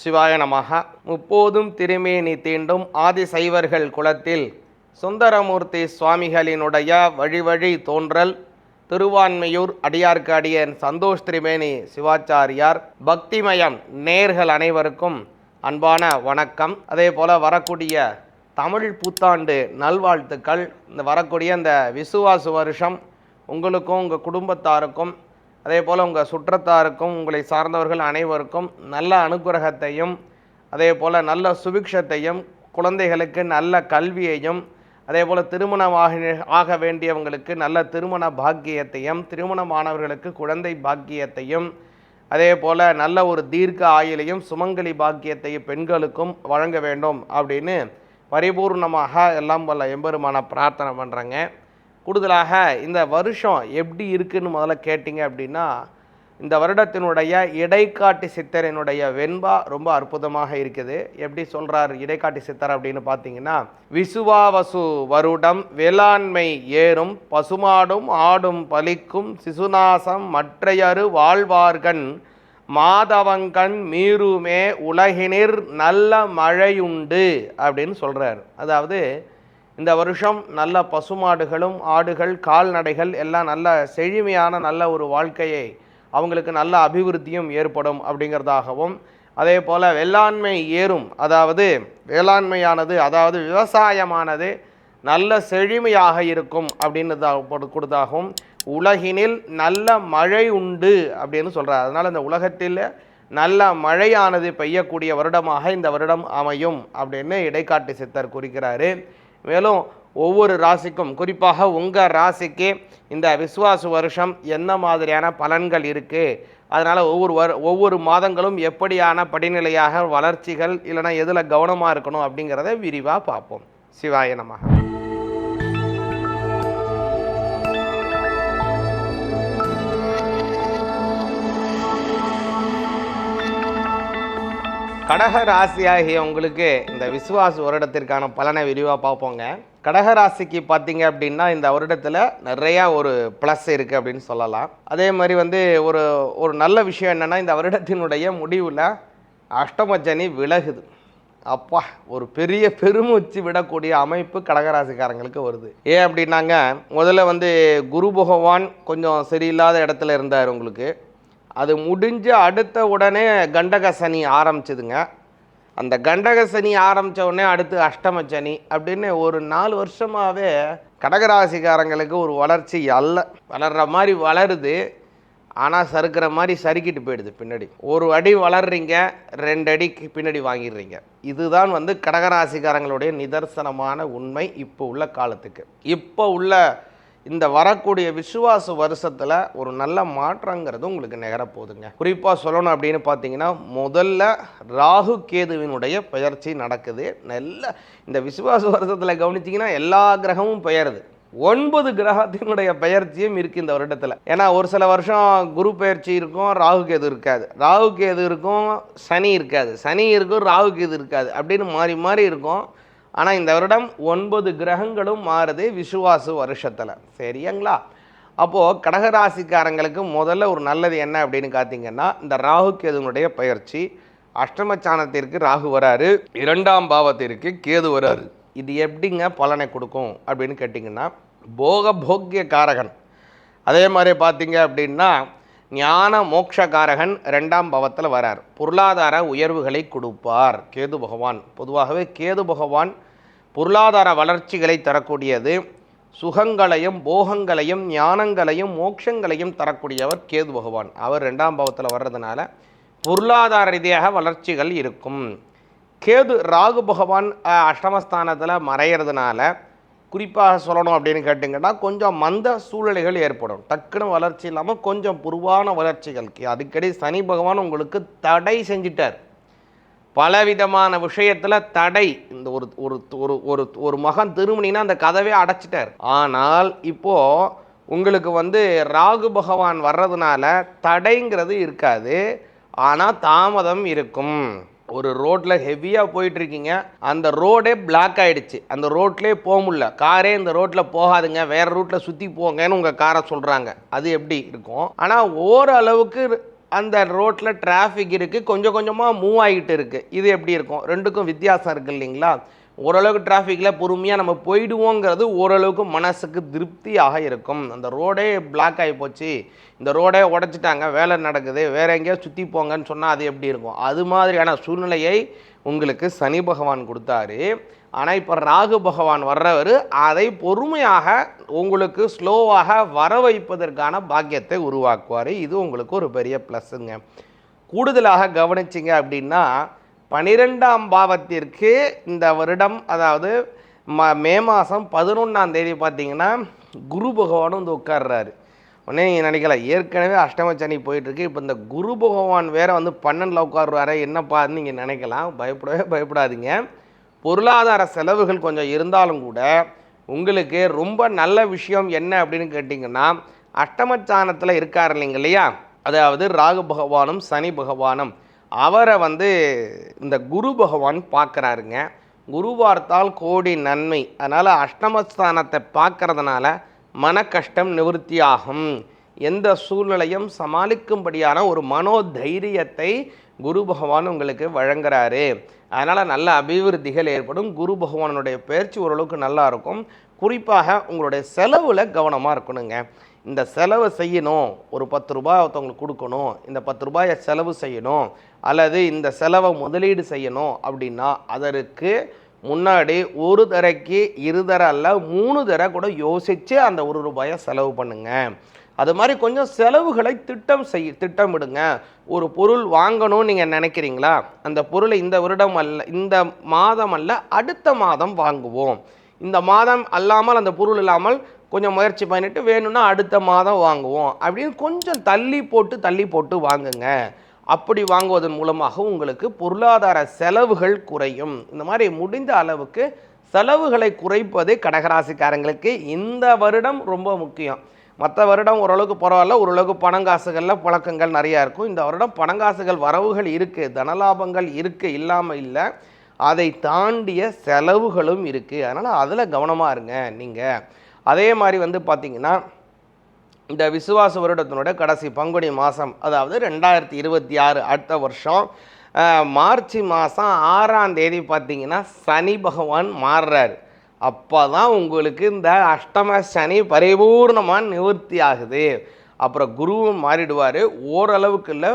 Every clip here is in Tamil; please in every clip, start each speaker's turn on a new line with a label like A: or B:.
A: சிவாய நமக முப்போதும் திருமேனி தீண்டும் ஆதிசைவர்கள் குலத்தில் சுந்தரமூர்த்தி சுவாமிகளினுடைய வழிவழி தோன்றல் திருவான்மையூர் அடியார்க்கு அடியன் சந்தோஷ் திரிமேனி சிவாச்சாரியார். பக்திமயம் நேர்கள் அனைவருக்கும் அன்பான வணக்கம். அதே போல் வரக்கூடிய தமிழ் புத்தாண்டு நல்வாழ்த்துக்கள். இந்த வரக்கூடிய இந்த விசுவாசு வருஷம் உங்களுக்கும் உங்கள் குடும்பத்தாருக்கும் அதே போல் உங்கள் சுற்றத்தாருக்கும் உங்களை சார்ந்தவர்கள் அனைவருக்கும் நல்ல அனுகிரகத்தையும் அதே போல் நல்ல சுபிக்ஷத்தையும் குழந்தைகளுக்கு நல்ல கல்வியையும் அதே போல் திருமணமாக ஆக வேண்டியவங்களுக்கு நல்ல திருமண பாக்கியத்தையும் திருமணமானவர்களுக்கு குழந்தை பாக்கியத்தையும் அதே போல் நல்ல ஒரு தீர்க்க ஆயுளையும் சுமங்கலி பாக்கியத்தையும் பெண்களுக்கும் வழங்க வேண்டும் அப்படின்னு பரிபூர்ணமாக எல்லாம் வல்ல எம்பெருமான பிரார்த்தனை பண்ணுறேங்க கூடுதலாக இந்த வருஷம் எப்படி இருக்குன்னு முதல்ல கேட்டிங்க அப்படின்னா இந்த வருடத்தினுடைய இடைக்காட்டி சித்தரினுடைய வெண்பா ரொம்ப அற்புதமாக இருக்குது. எப்படி சொல்கிறார் இடைக்காட்டி சித்தர் அப்படின்னு பார்த்தீங்கன்னா விசுவாவசு வருடம் வேளாண்மை ஏறும் பசுமாடும் ஆடும் பலிக்கும் சிசுநாசம் மற்றையரு வாழ்வார்கண் மாதவங்கண் மீறுமே உலகினிர் நல்ல மழையுண்டு அப்படின்னு சொல்கிறார் அதாவது இந்த வருஷம் நல்ல பசுமாடுகளும் ஆடுகள் கால்நடைகள் எல்லாம் நல்ல செழுமையான நல்ல ஒரு வாழ்க்கையை அவங்களுக்கு நல்ல அபிவிருத்தியும் ஏற்படும் அப்படிங்கிறதாகவும் அதே போல் வேளாண்மை ஏறும். அதாவது வேளாண்மையானது அதாவது விவசாயமானது நல்ல செழுமையாக இருக்கும் அப்படின்னு கொடுத்தாகவும் உலகினில் நல்ல மழை உண்டு அப்படின்னு சொல்கிறார் அதனால் இந்த உலகத்தில் நல்ல மழையானது பெய்யக்கூடிய வருடமாக இந்த வருடம் அமையும் அப்படின்னு இடைக்காட்டு சித்தர் குறிக்கிறாரு. மேலும் ஒவ்வொரு ராசிக்கும் குறிப்பாக உங்கள் ராசிக்கு இந்த விஸ்வாச வருஷம் என்ன மாதிரியான பலன்கள் இருக்குது அதனால் ஒவ்வொரு வரு ஒவ்வொரு மாதங்களும் எப்படியான படிநிலையாக வளர்ச்சிகள் இல்லைன்னா எதில் கவனமாக இருக்கணும் அப்படிங்கிறத விரிவாக பார்ப்போம். சிவாய நமக. கடக ராசியாகிய உங்களுக்கு இந்த விசுவாச வருடத்திற்கான பலனை விரிவாக பார்ப்போங்க. கடக ராசிக்கு பார்த்தீங்க அப்படின்னா இந்த வருடத்தில் நிறையா ஒரு ப்ளஸ் இருக்குது அப்படின்னு சொல்லலாம். அதே மாதிரி வந்து ஒரு ஒரு நல்ல விஷயம் என்னென்னா இந்த வருடத்தினுடைய முடிவில் அஷ்டமச்சனி விலகுது. அப்பா ஒரு பெரிய பெருமூச்சு விடக்கூடிய அமைப்பு கடகராசிக்காரங்களுக்கு வருது. ஏன் அப்படின்னாங்க முதல்ல வந்து குரு பகவான் கொஞ்சம் சரியில்லாத இடத்துல இருந்தார் உங்களுக்கு. அது முடிஞ்சு அடுத்த உடனே கண்டக சனி ஆரம்பிச்சதுங்க. அந்த கண்டக சனி ஆரம்பித்த உடனே அடுத்து அஷ்டம சனி அப்படின்னு ஒரு நாலு வருஷமாகவே கடகராசிக்காரங்களுக்கு ஒரு வளர்ச்சி அல்ல. வளர்கிற மாதிரி வளருது. ஆனால் சறுக்கிற மாதிரி சறுக்கிட்டு போயிடுது பின்னாடி. ஒரு அடி வளர்றீங்க ரெண்டு அடிக்கு பின்னாடி வாங்கிடுறீங்க. இதுதான் வந்து கடகராசிக்காரங்களுடைய நிதர்சனமான உண்மை இப்போ உள்ள காலத்துக்கு. இப்போ உள்ள இந்த வரக்கூடிய விசுவாச வருஷத்தில் ஒரு நல்ல மாற்றங்கிறது உங்களுக்கு நிகரப்போகுதுங்க குறிப்பாக சொல்லணும் அப்படின்னு பார்த்தீங்கன்னா முதல்ல ராகு கேதுவினுடைய பெயர்ச்சி நடக்குது. நல்ல இந்த விசுவாச வருஷத்தில் கவனிச்சிங்கன்னா எல்லா கிரகமும் பெயருது. ஒன்பது கிரகத்தினுடைய பெயர்ச்சியும் இருக்குது இந்த வருடத்தில். ஏன்னா ஒரு சில வருஷம் குரு பெயர்ச்சி இருக்கும் ராகு கேது இருக்காது. ராகு கேது இருக்கும் சனி இருக்காது. சனி இருக்கும் ராகு கேது இருக்காது. அப்படின்னு மாறி மாறி இருக்கும். ஆனால் இந்த வருடம் ஒன்பது கிரகங்களும் மாறுது விசுவாசு வருஷத்தில். சரியாங்களா அப்போது கடகராசிக்காரங்களுக்கு முதல்ல ஒரு நல்லது என்ன அப்படின்னு பார்த்தீங்கன்னா இந்த ராகு கேதுனுடைய பயிற்சி. அஷ்டமச்சானத்திற்கு ராகு வராரு. இரண்டாம் பாவத்திற்கு கேது வராரு. இது எப்படிங்க பலனை கொடுக்கும் அப்படின்னு கேட்டிங்கன்னா போக போக்கிய காரகன். அதே மாதிரி பார்த்தீங்க அப்படின்னா ஞான மோக்ஷகாரகன் ரெண்டாம் பவத்தில் வரார். பொருளாதார உயர்வுகளை கொடுப்பார். கேது பகவான். பொதுவாகவே கேது பகவான் பொருளாதார வளர்ச்சிகளை தரக்கூடியது. சுகங்களையும் போகங்களையும் ஞானங்களையும் மோட்சங்களையும் தரக்கூடியவர் கேது பகவான். அவர் ரெண்டாம் பாவத்தில் வர்றதுனால பொருளாதார ரீதியாக வளர்ச்சிகள் இருக்கும். கேது ராகு பகவான் அஷ்டமஸ்தானத்தில் மறையிறதுனால குறிப்பாக சொல்லணும் அப்படின்னு கேட்டிங்கன்னா கொஞ்சம் மந்த சூழ்நிலைகள் ஏற்படும். டக்குன்னு வளர்ச்சி இல்லாமல் கொஞ்சம் புருவான வளர்ச்சிகள். அடிக்கடி சனி பகவான் உங்களுக்கு தடை செஞ்சிட்டார். பலவிதமான விஷயத்தில் தடை. இந்த ஒரு ஒரு ஒரு ஒரு ஒரு மகன் திருமணினா அந்த கதவே அடைச்சிட்டார். ஆனால் இப்போது உங்களுக்கு வந்து ராகு பகவான் வர்றதுனால தடைங்கிறது இருக்காது. ஆனால் தாமதம் இருக்கும். ஒரு ரோட்டில் ஹெவியாக போயிட்டுருக்கீங்க. அந்த ரோடே பிளாக் ஆகிடுச்சு அந்த ரோட்லேயே போக முடியல. காரே இந்த ரோட்டில் போகாதுங்க. வேறு ரூட்டில் சுற்றி போங்கன்னு உங்கள் காரை சொல்கிறாங்க அது எப்படி இருக்கும்? ஆனால் ஓரளவுக்கு அந்த ரோட்டில் டிராஃபிக் இருக்குது கொஞ்சம் கொஞ்சமாக மூவ் ஆகிட்டு இருக்குது இது எப்படி இருக்கும்? ரெண்டுக்கும் வித்தியாசம் இருக்குது இல்லைங்களா? ஓரளவுக்கு டிராஃபிக்கில் பொறுமையாக நம்ம போயிடுவோங்கிறது ஓரளவுக்கு மனசுக்கு திருப்தியாக இருக்கும். அந்த ரோடே பிளாக் ஆகி போச்சு. இந்த ரோடே உடச்சிட்டாங்க வேலை நடக்குது வேற எங்கேயோ சுற்றி போங்கன்னு சொன்னால் அது எப்படி இருக்கும்? அது மாதிரியான சூழ்நிலையை உங்களுக்கு சனி பகவான் கொடுத்தாரு. ஆனால் இப்போ ராகு பகவான் வர்றவர் அதை பொறுமையாக உங்களுக்கு ஸ்லோவாக வர வைப்பதற்கான பாக்கியத்தை உருவாக்குவார். இது உங்களுக்கு ஒரு பெரிய ப்ளஸ்ஸுங்க கூடுதலாக கவனிச்சிங்க அப்படின்னா பனிரெண்டாம் பாவத்திற்கு இந்த வருடம் அதாவது ம மே மாதம் பதினொன்றாம் தேதி பார்த்தீங்கன்னா குரு பகவானும் வந்து உட்கார்றாரு. உடனே நீங்கள் நினைக்கலாம் ஏற்கனவே அஷ்டம சனி போயிட்டுருக்கு இப்போ இந்த குரு பகவான் வேறு வந்து பன்னெண்டில் உட்காருவாரே என்னப்பான்னு நீங்கள் நினைக்கலாம் பயப்படவே பயப்படாதீங்க. பொருளாதார செலவுகள் கொஞ்சம் இருந்தாலும் கூட உங்களுக்கு ரொம்ப நல்ல விஷயம் என்ன அப்படின்னு கேட்டிங்கன்னா அஷ்டமச்சானத்தில் இருக்கார் இல்லைங்க இல்லையா? அதாவது ராகு பகவானும் சனி பகவானும். அவரை வந்து இந்த குரு பகவான் பார்க்குறாருங்க. குரு பார்த்தால் கோடி நன்மை. அதனால் அஷ்டமஸ்தானத்தை பார்க்கறதுனால மன கஷ்டம் நிவர்த்தியாகும். எந்த சூழ்நிலையும் சமாளிக்கும்படியான ஒரு மனோதைரியத்தை குரு பகவான் உங்களுக்கு வழங்குறாரு. அதனால் நல்ல அபிவிருத்திகள் ஏற்படும். குரு பகவானுடைய பயிற்சி ஓரளவுக்கு நல்லா இருக்கும். குறிப்பாக உங்களுடைய செலவில் கவனமாக இருக்கணுங்க. இந்த செலவை செய்யணும். ஒரு பத்து ரூபாய் ஒருத்தவங்களுக்கு கொடுக்கணும். இந்த பத்து ரூபாயை செலவு செய்யணும். அல்லது இந்த செலவை முதலீடு செய்யணும் அப்படின்னா அதற்கு முன்னாடி ஒரு தரைக்கு இரு தர அல்ல மூணு தர கூட யோசித்து அந்த ஒரு ரூபாயை செலவு பண்ணுங்க. அது மாதிரி கொஞ்சம் செலவுகளை திட்டம் செய் திட்டமிடுங்க. ஒரு பொருள் வாங்கணும்னு நீங்கள் நினைக்கிறீங்களா? அந்த பொருளை இந்த வருடம் அல்ல இந்த மாதம் அல்ல அடுத்த மாதம் வாங்குவோம். இந்த மாதம் அல்லாமல் அந்த பொருள் இல்லாமல் கொஞ்சம் முயற்சி பண்ணிட்டு வேணும்னா அடுத்த மாதம் வாங்குவோம். அப்படின்னு கொஞ்சம் தள்ளி போட்டு தள்ளி போட்டு வாங்குங்க. அப்படி வாங்குவதன் மூலமாக உங்களுக்கு பொருளாதார செலவுகள் குறையும். இந்த மாதிரி முடிந்த அளவுக்கு செலவுகளை குறைப்பது கடகராசிக்காரங்களுக்கு இந்த வருடம் ரொம்ப முக்கியம். மற்ற வருடம் ஓரளவுக்கு பரவாயில்ல ஓரளவுக்கு பணங்காசுகளில் பழக்கங்கள் நிறையா இருக்கும். இந்த வருடம் பணங்காசுகள் வரவுகள் இருக்குது தனலாபங்கள் இருக்குது இல்லாமல் இல்லை. அதை தாண்டிய செலவுகளும் இருக்குது அதனால் அதில் கவனமாக இருங்க. நீங்கள் அதே மாதிரி வந்து பார்த்திங்கன்னா இந்த விசுவாச வருடத்தினுடைய கடைசி பங்குனி மாதம் அதாவது ரெண்டாயிரத்தி இருபத்தி ஆறு அடுத்த வருஷம் மார்ச் மாதம் ஆறாம் தேதி பார்த்தீங்கன்னா சனி பகவான் மாறுறாரு. அப்போ தான் உங்களுக்கு இந்த அஷ்டம சனி பரிபூர்ணமாக நிவர்த்தி ஆகுது. அப்புறம் குருவும் மாறிடுவார். ஓரளவுக்கு இல்லை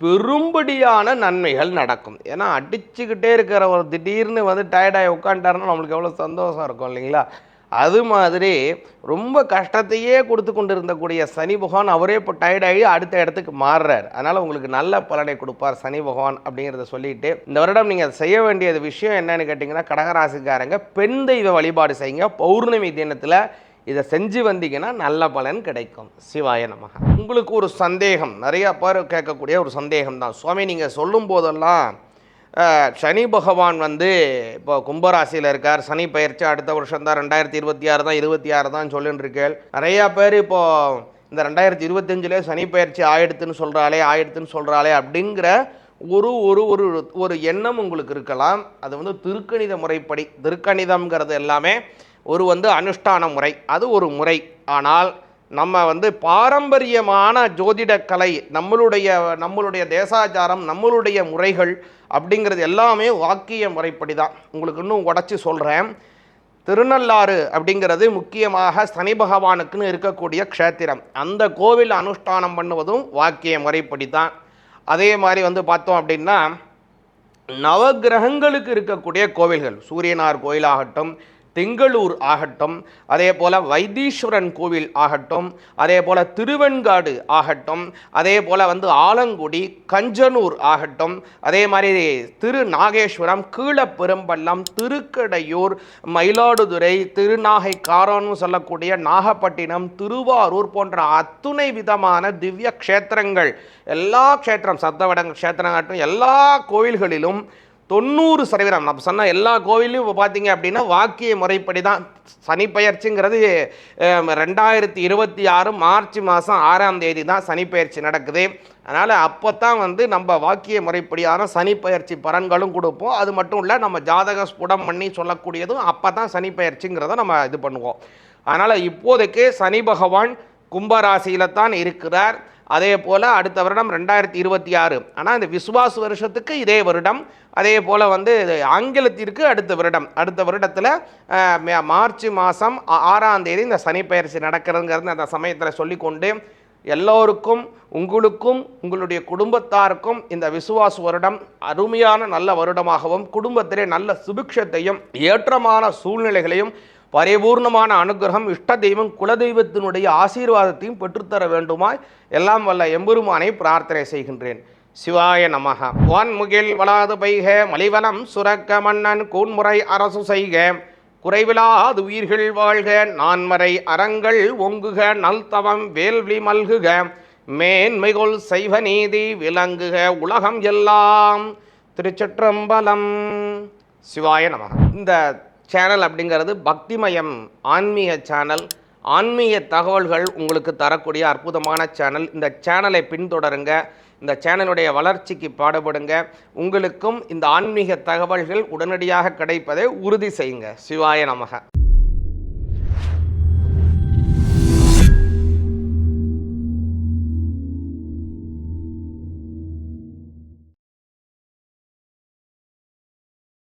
A: பெரும்படியான நன்மைகள் நடக்கும். ஏன்னா அடிச்சுக்கிட்டே இருக்கிற ஒரு திடீர்னு வந்து டயர்டாகி உட்காந்துட்டாருன்னா நம்மளுக்கு எவ்வளோ சந்தோஷம் இருக்கும் இல்லைங்களா? அது மாதிரி ரொம்ப கஷ்டத்தையே கொடுத்து கொண்டு இருந்தக்கூடிய சனி பகவான் அவரே இப்போ டயர்டாகி அடுத்த இடத்துக்கு மாறுறார். அதனால் உங்களுக்கு நல்ல பலனை கொடுப்பார் சனி பகவான் அப்படிங்கிறத சொல்லிட்டு இந்த வருடம் நீங்கள் செய்ய வேண்டிய விஷயம் என்னன்னு கேட்டிங்கன்னா கடகராசிக்காரங்க பெண் தெய்வ வழிபாடு செய்யுங்க. பௌர்ணமி தினத்தில் இதை செஞ்சு வந்தீங்கன்னா நல்ல பலன் கிடைக்கும். சிவாய நமக. உங்களுக்கு ஒரு சந்தேகம் நிறைய பேர் கேட்கக்கூடிய ஒரு சந்தேகம் தான் சுவாமி நீங்கள் சொல்லும் போதெல்லாம் சனி பகவான் வந்து இப்போ கும்பராசியில் இருக்கார். சனி பயிற்சி அடுத்த வருஷம் தான் ரெண்டாயிரத்தி இருபத்தி ஆறு தான் இருபத்தி ஆறு தான் சொல்லிட்டு இருக்கேன் நிறையா பேர் இப்போது இந்த ரெண்டாயிரத்தி இருபத்தஞ்சிலே சனி பயிற்சி ஆயிடுத்துன்னு சொல்கிறாளே ஆயிடுத்துன்னு சொல்கிறாளே அப்படிங்கிற ஒரு ஒரு ஒரு ஒரு எண்ணம் உங்களுக்கு இருக்கலாம். அது வந்து திருக்கணித முறைப்படி திருக்கணிதம்ங்கிறது எல்லாமே ஒரு வந்து அனுஷ்டான முறை. அது ஒரு முறை. ஆனால் நம்ம வந்து பாரம்பரியமான ஜோதிடக்கலை நம்மளுடைய நம்மளுடைய தேசாச்சாரம் நம்மளுடைய முறைகள் அப்படிங்கிறது எல்லாமே வாக்கிய முறைப்படி தான் உங்களுக்கு இன்னும் உடச்சி சொல்கிறேன் திருநள்ளாறு அப்படிங்கிறது முக்கியமாக சனி பகவானுக்குன்னு இருக்கக்கூடிய க்ஷேத்திரம். அந்த கோவில் அனுஷ்டானம் பண்ணுவதும் வாக்கிய முறைப்படி தான் அதே மாதிரி வந்து பார்த்தோம் அப்படின்னா நவக்கிரகங்களுக்கு இருக்கக்கூடிய கோவில்கள் சூரியனார் கோயிலாகட்டும் திங்களூர் ஆகட்டும் அதே போல் வைத்தீஸ்வரன் கோவில் ஆகட்டும் அதே போல் திருவெண்காடு ஆகட்டும் அதே போல் வந்து ஆலங்குடி கஞ்சனூர் ஆகட்டும் அதே மாதிரி திரு நாகேஸ்வரம் கீழப்பெரும்பள்ளம் திருக்கடையூர் மயிலாடுதுறை திருநாகை காரோன்னு சொல்லக்கூடிய நாகப்பட்டினம் திருவாரூர் போன்ற அத்துணை விதமான திவ்ய க்ஷேத்திரங்கள் எல்லா க்ஷேத்திரம் சத்தவடங்க க்ஷேத்திரங்காட்டும் எல்லா கோவில்களிலும் தொண்ணூறு சதவீதம். நான் சொன்ன எல்லா கோவிலையும் இப்போ பார்த்தீங்க அப்படின்னா வாக்கிய முறைப்படி தான் சனிப்பெயர்ச்சிங்கிறது ரெண்டாயிரத்தி இருபத்தி ஆறு மார்ச் மாதம் ஆறாம் தேதி தான் சனி நடக்குது. அதனால் அப்போ தான் வந்து நம்ம வாக்கிய முறைப்படியான சனி பெயர்ச்சி பலன்களும் கொடுப்போம். அது மட்டும் இல்லை நம்ம ஜாதக ஸ்புடம் பண்ணி சொல்லக்கூடியதும் அப்போ தான் சனி நம்ம இது பண்ணுவோம். அதனால் இப்போதைக்கு சனி பகவான் கும்பராசியில் தான் இருக்கிறார். அதே போல் அடுத்த வருடம் ரெண்டாயிரத்தி இருபத்தி ஆறு. ஆனால் இந்த விஸ்வாஸ் வருஷத்துக்கு இதே வருடம். அதே போல் வந்து ஆங்கிலத்திற்கு அடுத்த வருடம். அடுத்த வருடத்தில் மார்ச் மாதம் ஆறாம் தேதி இந்த சனிப்பெயர்ச்சி நடக்கிறதுங்கிறது அந்த சமயத்தில் சொல்லிக்கொண்டு எல்லோருக்கும் உங்களுக்கும் உங்களுடைய குடும்பத்தாருக்கும் இந்த விசுவாச வருடம் அருமையான நல்ல வருடமாகவும் குடும்பத்திலே நல்ல சுபிக்ஷத்தையும் ஏற்றமான சூழ்நிலைகளையும் பரிபூர்ணமான அனுகிரகம் இஷ்ட தெய்வம் குலதெய்வத்தினுடைய ஆசீர்வாதத்தையும் பெற்றுத்தர வேண்டுமாய் எல்லாம் வல்ல எம்பெருமானை பிரார்த்தனை செய்கின்றேன். சிவாய நமக வான்முகில் வளாது பைக மலிவலம் சுரக்க மன்னன் கூன்முறை அரசு செய்க. குறைவிலாது உயிர்கள் வாழ்க நான்மறை அறங்கள் ஒங்குக நல்தவம் வேள்வி மல்குக. மேன்மைகொள் செய்வ நீதி விளங்குக உலகம் எல்லாம். திருச்சிற்றம்பலம். சிவாய நமக இந்த சேனல் அப்படிங்கிறது பக்திமயம் ஆன்மீக சேனல் ஆன்மீக தகவல்கள் உங்களுக்கு தரக்கூடிய அற்புதமான சேனல் இந்த சேனலை பின்தொடருங்க. இந்த சேனலுடைய வளர்ச்சிக்கு பாடுபடுங்க. உங்களுக்கும் இந்த ஆன்மீக தகவல்கள் உடனடியாக கிடைப்பதை உறுதி செய்யுங்க. சிவாய நமக.